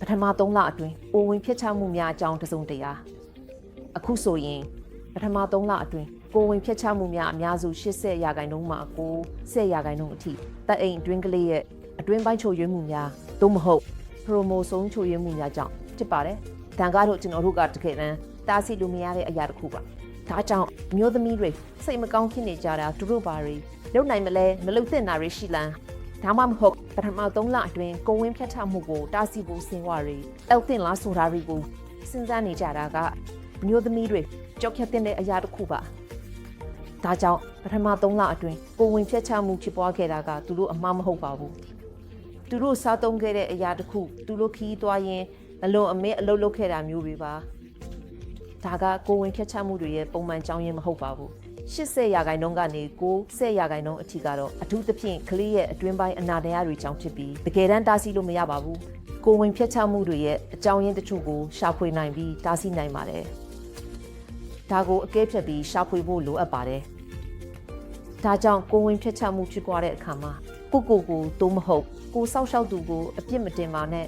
ပထမ3လအတွင်းပိုဝင်ဖြစ်ချမှုများအကြောင်းတစုံတရာအခုဆိုရင်ပထမ3လအတွင်းကိုဝင်ဖြစ်ချမှုများအများစု80ရာခိုင်နှုန်းမှ90ရာခိုင်နှုန်းအထိတပ်အိမ်အတွင်းကလေးရဲ့အတွင်းပိုင်းချိုရွေးမှုများသို့မဟုတ်ပရိုမိုဆုံးချိုရွေးမှုများကြောင့်ဖြစ်ပါတယ်။တန်ကားတို့ကျွန်တော်တို့ကတကယ်တမ်းတားဆီးလို့မရတဲ့အရာတစ်ခုပါ။ဒါကြောင့်အမျိုးသမီးတွေစိတ်မကောင်းဖြစ်နေကြတာသူတို့ဘာတွေလုပ်နိုင်မလဲမလုပ်သင့်တာတွေရှိလား။ ဒါမှမဟုတ်ပထမ3လအတွင်းကိုဝင်ဖြတ်ထမှုကိုတားဆီးဖို့စင်ဝါတွေတောက်တင်လားဆိုတာတွေကိုစဉ်းစားနေကြတာကအမျိုးသမီးတွေကြောက်ခက်တဲ့အရာတစ်ခုပါ။ဒါကြောင့်ပထမ3လအတွင်းကိုဝင်ဖြတ်ချမှုဖြစ်ပွားခဲ့တာကသူတို့အမှားမဟုတ်ပါဘူး။သူတို့စားသုံးခဲ့တဲ့အရာတစ်ခုသူတို့ခီးသွားရင်အလွန်အမဲအလုပ်လုပ်ခဲ့တာမျိုးတွေပါ။ဒါကကိုဝင်ဖြတ်ချမှုတွေရဲ့ပုံမှန်ကြောင်းရင်းမဟုတ်ပါဘူး 80ရာခိုင်နှုန်းကနေ90ရာခိုင်နှုန်းအထိကတော့အထူးသဖြင့်ကလေးရဲ့အတွင်းပိုင်းအနာတရားတွေကြောင့်ဖြစ်ပြီးတကယ်တမ်းတားဆီးလို့မရပါဘူးကိုဝင်ဖြတ်ချမှုတွေရဲ့အကြောင်းရင်းတချို့ကိုရှာဖွေနိုင်ပြီးတားဆီးနိုင်ပါတယ်ဒါကိုအကဲဖြတ်ပြီးရှာဖွေဖို့လိုအပ်ပါတယ်ဒါကြောင့်ကိုဝင်ဖြတ်ချမှုဖြစ်သွားတဲ့အခါမှာကိုကိုကိုသို့မဟုတ်ကိုစောက်ရှောက်သူကိုအပြစ်မတင်ပါနဲ့